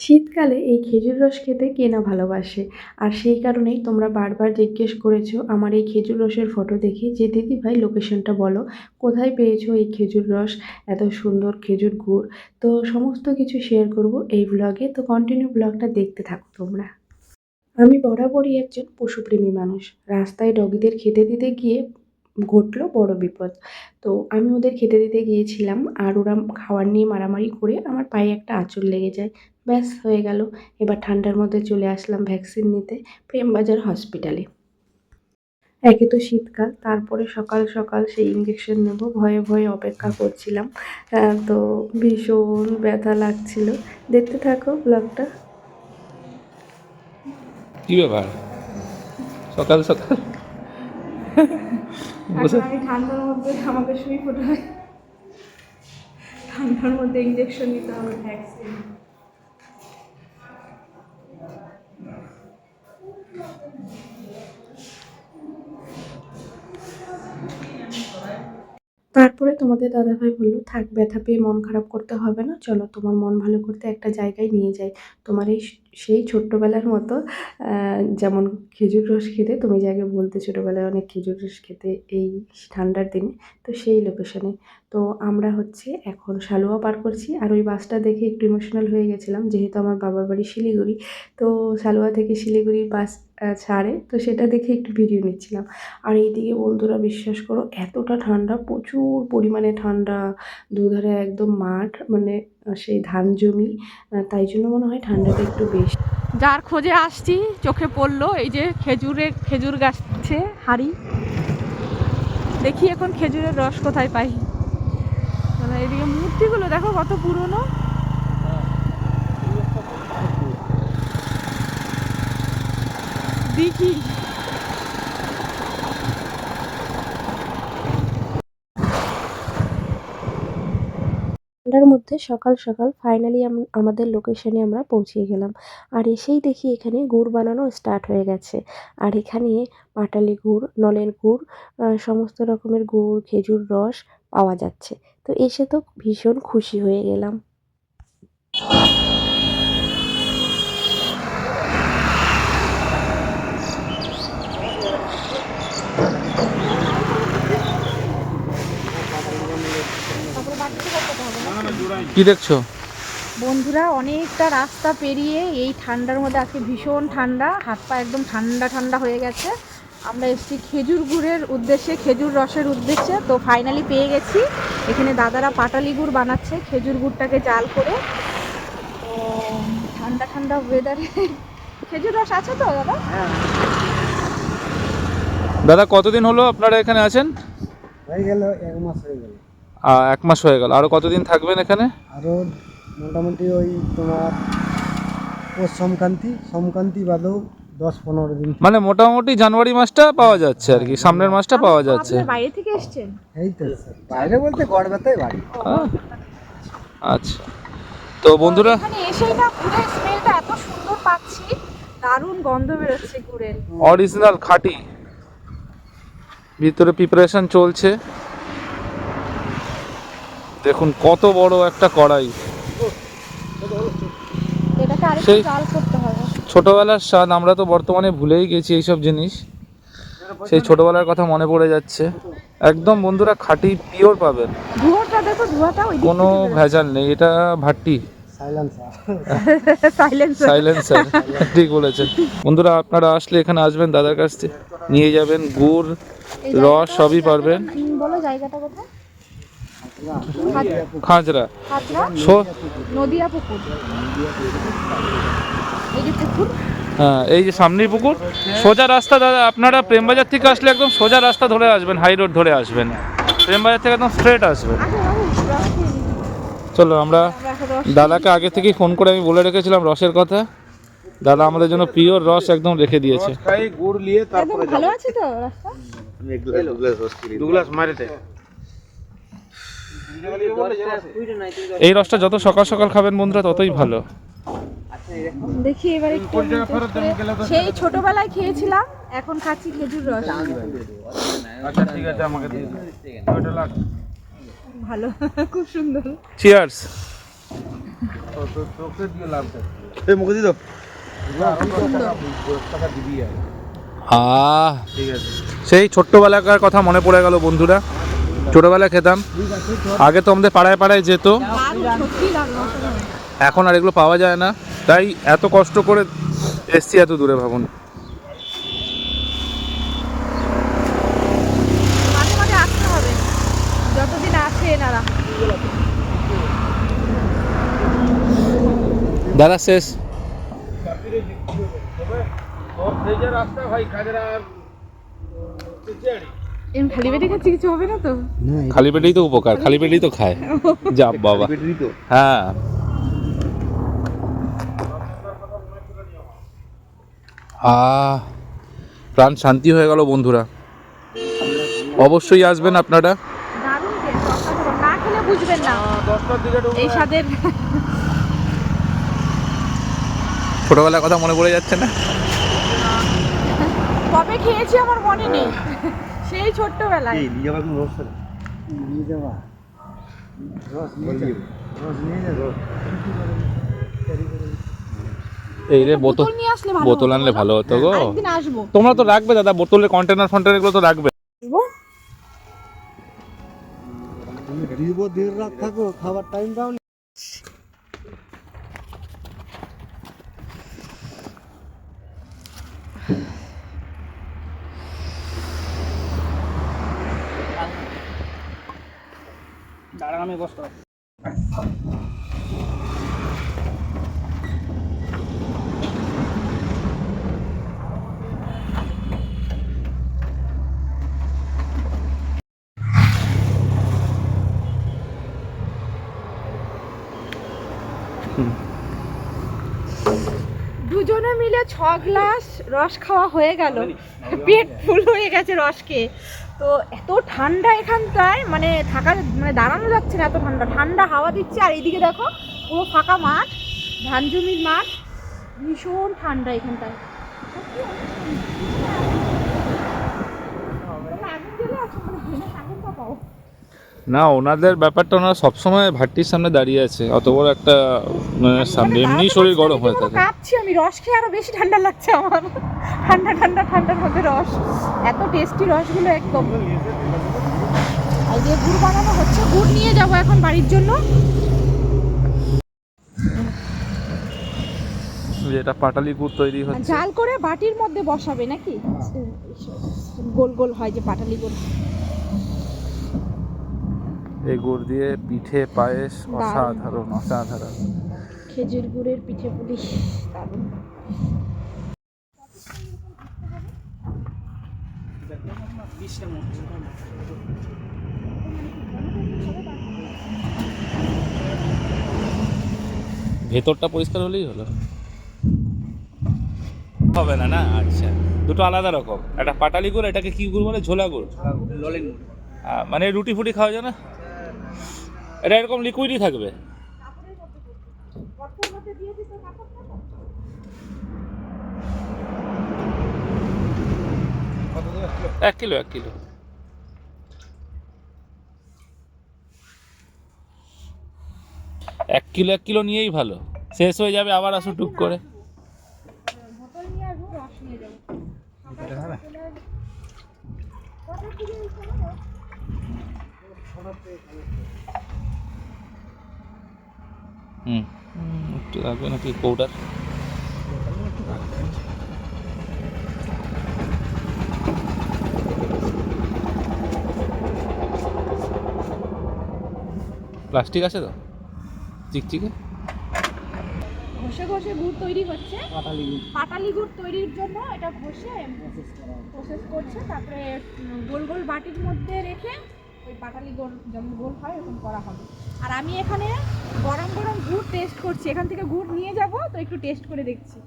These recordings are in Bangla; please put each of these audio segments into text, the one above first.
শীতকালে এই খেজুর রস খেতে কে না ভালোবাসে? আর সেই কারণেই তোমরা বারবার জিজ্ঞেস করেছ আমার এই খেজুর রসের ফটো দেখে যে দিদিভাই লোকেশনটা বলো, কোথায় পেয়েছ এই খেজুর রস? এত সুন্দর খেজুর গুড়। তো সমস্ত কিছু শেয়ার করব এই ব্লগে তো কন্টিনিউ ব্লগটা দেখতে থাকো তোমরা। আমি বরাবরই একজন পশুপ্রেমী মানুষ। রাস্তায় ডগিদের খেতে দিতে গিয়ে ঘটলো বড় বিপদ। তো আমি ওদের খেতে দিতে গিয়েছিলাম। আর ওরা খাওয়ার নিয়ে মারামারি করে আমার পায়ে একটা আঁচড় লেগে যায়। ব্যাস হয়ে গেল। এবার ঠান্ডার মধ্যে চলে আসলাম ভ্যাকসিন নিতে প্রেমবাজার হসপিটালে। একে তো শীতকাল তারপরে সকাল সকাল সেই ইঞ্জেকশন নেব। ভয়ে ভয়ে অপেক্ষা করছিলাম। তো ভীষণ ব্যথা লাগছিল। দেখতে থাকো ব্লগটা কি ব্যাপার? সকাল সকাল? ঠান্ডার মধ্যে আমাকে শুই ফোটায় ঠান্ডার মধ্যে ইঞ্জেকশন নিতে হবে ভ্যাকসিন তারপরে তোমাদের দাদাভাই বলল, থাক, ব্যথা পেয়ে মন খারাপ করতে হবে না, চলো তোমার মন ভালো করতে একটা জায়গায় নিয়ে যাই। তোমার এই সেই ছোট্টবেলার মতো যেমন খেজুর রস খেতে, তুমি যে আগে বলতে ছোটোবেলায় অনেক খেজুর রস খেতে এই ঠান্ডার দিনে, তো সেই লোকেশনে তো আমরা হচ্ছে এখন শালুয়া পার করছি, আর ওই বাসটা দেখে একটু ইমোশনাল হয়ে গেছিলাম, যেহেতু আমার বাবার বাড়ি শিলিগুড়ি, তো শালুয়া থেকে শিলিগুড়ির বাস ছাড়ে, তো সেটা দেখে একটু ভিডিও নিচ্ছিলাম। আর এইদিকে বন্ধুরা বিশ্বাস করো, এতটা ঠান্ডা, প্রচুর পরিমাণে ঠান্ডা, দুধারে একদম মাঠ মানে সেই ধান জমি তাই জন্য মনে হয় ঠান্ডাটা একটু বেশি। যার খোঁজে আসছি, চোখে পড়ল, এই যে খেজুরের, খেজুর গাছে হাড়ি। দেখি এখন খেজুরের রস কোথায় পাই। মানে এদিকে মূর্তিগুলো দেখো কত পুরনো। ঠান্ডার মধ্যে সকাল সকাল ফাইনালি আমাদের লোকেশনে আমরা পৌঁছে গেলাম। আর এসেই দেখি এখানে গুড় বানানো স্টার্ট হয়ে গেছে। আর এখানে পাটালি গুড়, নলের গুড় সমস্ত রকমের গুড়, খেজুর রস পাওয়া যাচ্ছে। তো এসে তো ভীষণ খুশি হয়ে গেলাম। কি দেখছ? বন্ধুরা অনেকটা রাস্তা পেরিয়ে এই ঠান্ডার মধ্যে আজকে ভীষণ ঠান্ডা হাত পা একদম ঠান্ডা ঠান্ডা হয়ে গেছে। আমরা এসেছি খেজুর গুড়ের উদ্দেশ্যে খেজুর রসের উদ্দেশ্যে। তো ফাইনালি পেয়ে গেছি। এখানে দাদারা পাটালি গুড় বানাচ্ছে খেজুর গুড়টাকে জাল করে। তো ঠান্ডা ঠান্ডা ওয়েদারে খেজুর রস আছে তো দাদা? দাদা কতদিন হলো আপনারা এখানে আছেন? হয়ে গেল এক মাস হয়ে গেল। এক মাস হয়ে গেল। আরও কতদিন থাকবেন এখানে? আরও মোটামুটি ওই তোমার সংক্রান্তি সংক্রান্তি বাদেও দশ পনেরো দিন। মানে মোটামুটি জানুয়ারি মাসটা পাওয়া যাচ্ছে আর কি সামনের মাসটা পাওয়া যাচ্ছে। বাইরে থেকে এসছেন? এই তো বাইরে বলতে গড় ব্যথাই বাড়ি। আচ্ছা। তো বন্ধুরা এখানে এসেই না গুড়ের স্মেলটা এত সুন্দর পাচ্ছি। দারুণ গন্ধ বেরোচ্ছে গুড়ের অরিজিনাল খাঁটি। ভিতরে প্রিপারেশন চলছে। দেখুন কত বড় একটা কড়াই। সেই- ছোটবেলার স্বাদ আমরা তো বর্তমানে ভুলেই গেছি এইসব জিনিস। সেই ছোটবেলার কথা মনে পড়ে যাচ্ছে। একদম বন্ধুরা খাঁটি পিওর পাবেন। ধোঁয়াটা দেখো ধোঁয়াটা ওই কোনো ভেজাল নেই এটা ভাট্টি। সাইলেন্সার সাইলেন্স সাইলেন্সার ঠিক বলেছেন। বন্ধুরা আপনারা আসলে এখানে আসবেন দাদার কাছ থেকে। নিয়ে যাবেন গুড় রস সবই পারবেন। বলো জায়গাটা কোথায়? খাঁজরা। নদিয়া পুকুর। এই যে পুকুর। হ্যাঁ এই যে সামনেই পুকুর। সোজা রাস্তা দাদা আপনারা প্রেমবাজার থেকে আসলে একদম সোজা রাস্তা ধরে আসবেন হাই রোড ধরে আসবেন। প্রেমবাজার থেকে একদম স্ট্রেট আসবেন। চলো আমরা দাদাকে আগে থেকেই ফোন করে আমি বলে রেখেছিলাম রসের কথা। দাদা আমাদের জন্য পিওর রস একদম রেখে দিয়েছে। একদম ভালো আছে তো রাস্তা এই রসটা যত সকাল সকাল খাবেন বন্ধুরা ততই ভালো। দেখি এবার একটু সেই ছোটবেলায় খেয়েছিলাম এখন খাচ্ছি খেজুর রস। আচ্ছা ঠিক আছে আমাকে দিয়ে ভালো খুব সুন্দর। চিয়ার্স এই মুখে সেই ছোট্টবেলাকার কথা মনে পড়ে গেল বন্ধুরা। ছোটবেলায় খেতাম। আগে তো আমাদের পাড়ায় পাড়ায় যেত। এখন আর এগুলো পাওয়া যায় না। তাই এত কষ্ট করে এসছি এত দূরে ভাবুন। মাঝে আসতে হবে। যতদিন এম খালি পেটে খাচ্ছি কিছু হবে না তো? খালি পেটেই তো উপকার খালি পেটেই তো খায়। যা বাবা। হ্যাঁ। আহ প্রাণ শান্তি হয়ে গেল বন্ধুরা। অবশ্যই আসবেন আপনারা। দারুণ না খেলে বুঝবেন না। এই স্বাদের ছোটবেলার কথা মনে পড়ে যাচ্ছে না? কবে খেয়েছি আমার মনে নেই। সেই ছোট্টবেলায়। এই নিয়ে যাবার কোনো ব্যবস্থা নেই নিয়ে রস নিয়ে রস নিয়ে যাবে এই রে বোতল বোতল নিয়ে আসলে ভালো বোতল আনলে ভালো হতো গো। একদিন আসব। তোমরা তো রাখবে দাদা বোতলের কন্টেনার ফন্টেনার এগুলো তো রাখবে। দিব রাত থাকো খাবার টাইম পাও না দুজনে মিলে ছ গ্লাস রস খাওয়া হয়ে গেল। পেট ফুল হয়ে গেছে রস খেয়ে তো এত ঠান্ডা এখানটায় মানে থাকা মানে দাঁড়ানো যাচ্ছে না এত ঠান্ডা ঠান্ডা হাওয়া দিচ্ছে, আর এইদিকে দেখো, পুরো ফাঁকা মাঠ ধান জমির মাঠ, ভীষণ ঠান্ডা এখানটায় আগুন আছো? মানে আগুনটা পাও। না ওনাদের ব্যাপারটা ওনারা সবসময় ভাট্টির সামনে দাঁড়িয়ে আছে অত বড় একটা মানে সামনে এমনি শরীর গরম হয়ে থাকে। কাঁপছি আমি রস খেয়ে আরও বেশি ঠান্ডা লাগছে আমার। ঠান্ডা ঠান্ডা ঠান্ডার মধ্যে রস। এত টেস্টি রসগুলো একদম। এই যে গুড় বানানো হচ্ছে। গুড় নিয়ে যাব এখন বাড়ির জন্য। যেটা পাটালি গুড় তৈরি হচ্ছে। জাল করে বাটির মধ্যে বসাবে নাকি? গোল গোল হয় যে পাটালি গুড়। এই গুড় দিয়ে পিঠে পায়েস। অসাধারণ অসাধারণ। খেজুর গুড়ের পিঠে পুলি দারুণ। ভেতরটা পরিষ্কার হলেই হলো। হবে না না? আচ্ছা। দুটো আলাদা রকম। একটা পাটালি গুড় এটাকে কি গুড় বলে? ঝোলা গুড়? মানে রুটি ফুটি খাওয়া যায় না? এটা এরকম লিকুইডই থাকবে। এক কিলো এক কিলো। এক কিলো এক কিলো নিয়েই ভালো। শেষ হয়ে যাবে আবার আসো টুক করে বোতল নিয়ে আসব রস নিয়ে যাব হুম। একটু লাগবে নাকি পাউডার প্লাস্টিক আছে তো? চিকচিকে? ঘষে ঘষে গুড় তৈরি হচ্ছে। পাটালি গুড়। তৈরির জন্য এটা ঘষে প্রসেস করছে তারপরে গোল গোল বাটির মধ্যে রেখে পাটালি গোল যেমন গোল হয় এরকম করা হবে। আর আমি এখানে গরম গরম গুড় টেস্ট করছি। এখান থেকে গুড় নিয়ে যাব তো একটু টেস্ট করে দেখছি।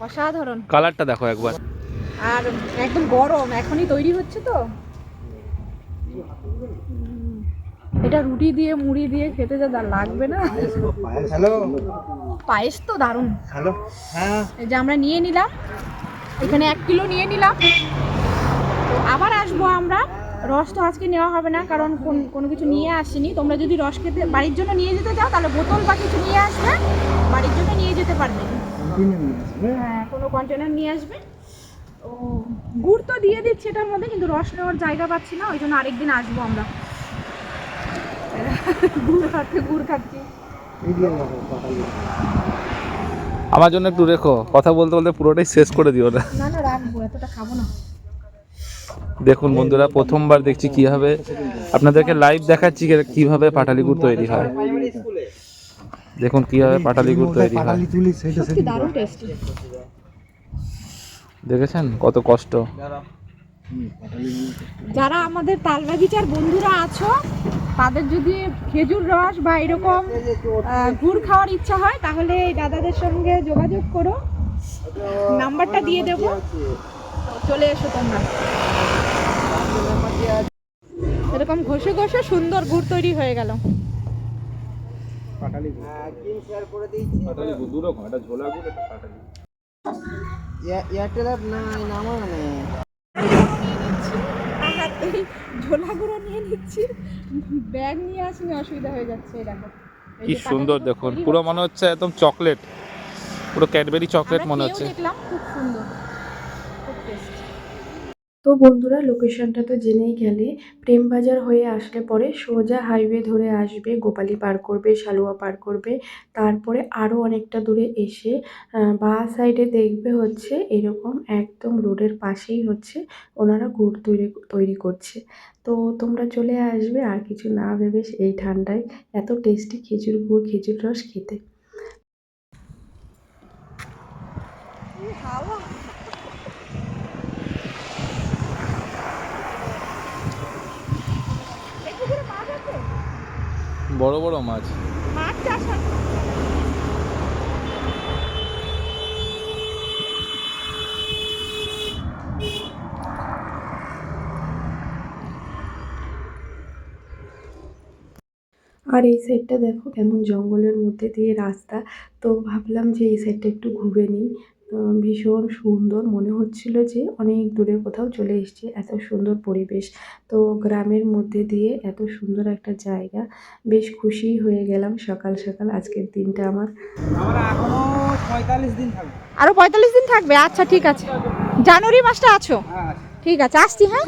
অসাধারণ। কালারটা দেখো একবার। আর একদম গরম এখনই তৈরি হচ্ছে তো। এটা রুটি দিয়ে মুড়ি দিয়ে খেতে যা দা- লাগবে না? হ্যালো? পায়েস তো দারুণ। হ্যালো? হ্যাঁ। এই যে আমরা নিয়ে নিলাম। এখানে এক কিলো নিয়ে নিলাম। তো আবার আসব আমরা। রস তো আজকে নেওয়া হবে না, কারণ কোন- কোনো কিছু নিয়ে আসিনি। তোমরা যদি রস খেতে, বাড়ির জন্য নিয়ে যেতে চাও, তাহলে বোতল বা কিছু নিয়ে আসবে। বাড়ির জন্য নিয়ে যেতে পারবে। হ্যাঁ কোনো কন্টেনার নিয়ে আসবে। ও, গুড় তো দিয়ে দিচ্ছে এটার মধ্যে, কিন্তু রস নেওয়ার জায়গা পাচ্ছি না, ওই জন্য আরেকদিন আসব আমরা। গুড় খাচ্ছে, গুড় খাচ্ছি এই দিয়ে নেব পাটালি আমার জন্য একটু রেখো কথা বলতে বলতে পুরোটাই শেষ করে দিও না। না না রাখব এতটা খাব না। দেখুন বন্ধুরা প্রথমবার দেখছি কীভাবে আপনাদেরকে লাইভ দেখাচ্ছি কীভাবে পাটালি গুড় তৈরি হয়। দেখুন কীভাবে পাটালি গুড় তৈরি হয়। পাটালি তুলি সেটা সত্যি সেটা দারুণ টেস্টি দেখেছেন? কত কষ্ট। যারা আমাদের তালবাগিচার বন্ধুরা আছো তাদের যদি খেজুর রস বা এরকম গুড় খাওয়ার ইচ্ছা হয় তাহলে এই দাদাদের সঙ্গে যোগাযোগ করো। নাম্বারটা দিয়ে দেবো। চলে এসো তোমরা। এরকম ঘষে ঘষে সুন্দর গুড় তৈরি হয়ে গেল। পাটালি গুড়। দু রকম এটা ঝোলা গুড় এটা পাটালি এয়ারটেল না নামা মানে। এই ঝোলাগুলো নিয়ে নিচ্ছি। ব্যাগ নিয়ে আসলে অসুবিধা হয়ে যাচ্ছে এই দেখো। কি সুন্দর দেখুন পুরো মনে হচ্ছে একদম চকলেট পুরো ক্যাডবেরি চকলেট মনে হচ্ছে। দেখলাম খুব সুন্দর। তো বন্ধুরা লোকেশনটা তো জেনেই গেলে প্রেমবাজার হয়ে আসলে পরে সোজা হাইওয়ে ধরে আসবে, গোপালি পার করবে, শালুয়া পার করবে, তারপরে আরও অনেকটা দূরে এসে বাঁ সাইডে দেখবে হচ্ছে এরকম একদম রোডের পাশেই হচ্ছে ওনারা গুড় তৈরি তৈরি করছে। তো তোমরা চলে আসবে, আর কিছু না ভেবে এই ঠান্ডায় এত টেস্টি খেজুর গুড়, খেজুর রস খেতে। বড় বড় মাছ। মাছ চাষ আর এই সাইডটা দেখো কেমন জঙ্গলের মধ্যে দিয়ে রাস্তা। তো ভাবলাম যে এই সাইডটা একটু ঘুরে নিই। ভীষণ সুন্দর। মনে হচ্ছিল যে অনেক দূরে কোথাও চলে এসেছি। এত সুন্দর পরিবেশ। তো গ্রামের মধ্যে দিয়ে এত সুন্দর একটা জায়গা। বেশ খুশি হয়ে গেলাম সকাল সকাল। আজকের দিনটা আমার পঁয়তাল্লিশ দিন থাকব। আরও পঁয়তাল্লিশ দিন থাকবে? আচ্ছা ঠিক আছে। জানুয়ারি মাসটা আছো? হ্যাঁ ঠিক আছে আসছি হ্যাঁ?